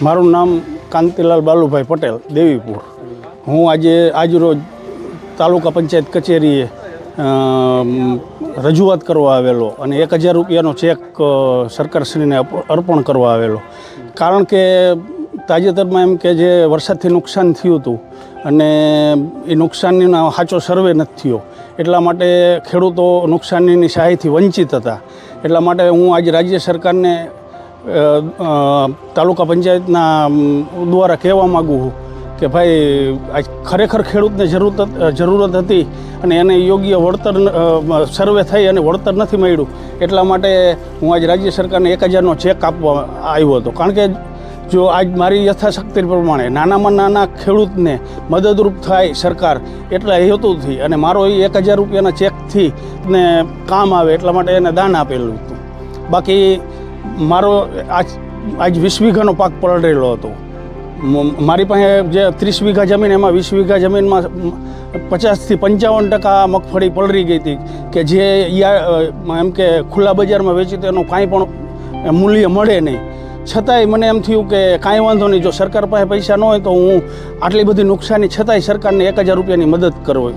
મારું નામ કાંતિલાલ બાલુભાઈ પટેલ, દેવીપુર. હું આજે આજરોજ તાલુકા પંચાયત કચેરીએ રજૂઆત કરવા આવેલો અને એક હજાર રૂપિયાનો ચેક સરકારશ્રીને અર્પણ કરવા આવેલો. કારણ કે તાજેતરમાં એમ કે જે વરસાદથી નુકસાન થયું હતું અને એ નુકસાનીનો સાચો સર્વે નથી થયો, એટલા માટે ખેડૂતો નુકસાનીની સહાયથી વંચિત હતા. એટલા માટે હું આજે રાજ્ય સરકારને તાલુકા પંચાયતના દ્વારા કહેવા માગું છું કે ભાઈ, આ ખરેખર ખેડૂતને જરૂરત જરૂરત હતી અને એને યોગ્ય વળતર સર્વે થઈ અને વળતર નથી મળ્યું. એટલા માટે હું આજ રાજ્ય સરકારને એક હજારનો ચેક આપવા આવ્યો હતો. કારણ કે જો આજ મારી યથાશક્તિ પ્રમાણે નાનામાં નાના ખેડૂતને મદદરૂપ થાય સરકાર એટલા હેતુથી અને મારો એ એક હજાર રૂપિયાના ચેકથી ને કામ આવે એટલા માટે એને દાન આપેલું હતું. બાકી મારો આજ આજ વીસ વીઘાનો પાક પલળેલો હતો. મારી પાસે જે ત્રીસ વીઘા જમીન, એમાં વીસ વીઘા જમીનમાં પચાસથી પંચાવન ટકા મગફળી પલળી ગઈ હતી કે જે એમ કે ખુલ્લા બજારમાં વેચી તો એનું કાંઈ પણ મૂલ્ય મળે નહીં. છતાંય મને એમ થયું કે કાંઈ વાંધો નહીં, જો સરકાર પાસે પૈસા ન હોય તો હું આટલી બધી નુકસાની છતાંય સરકારને એક હજાર રૂપિયાની મદદ કરવી.